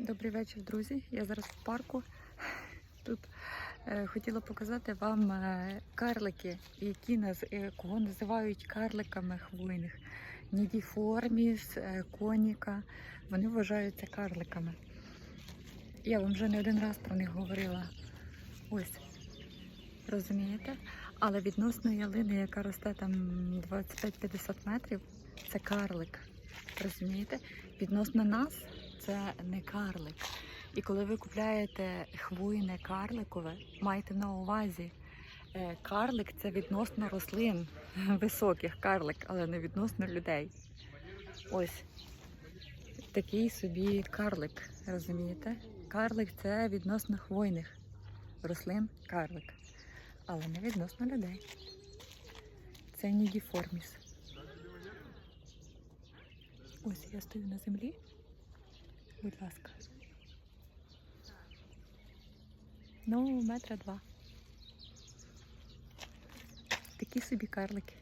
Добрий вечір, друзі. Я зараз в парку. Тут е, хотіла показати вам е, карлики, які наз, е, кого називають карликами хвойних. Нідіформіс, е, коніка. Вони вважаються карликами. Я вам вже не один раз про них говорила. Ось. Розумієте? Але відносно ялини, яка росте там 25-50 метрів, це карлик. Розумієте? Відносно нас це не карлик. І коли ви купляєте хвойне карликове, майте на увазі, е, карлик це відносно рослин високих карлик, але не відносно людей. Ось такий собі карлик, розумієте? Карлик це відносно хвойних рослин карлик, але не відносно людей. Це нідіформіс. Ось я стою на землі. Будь ласка. Ну, метра два. Такі собі карлики.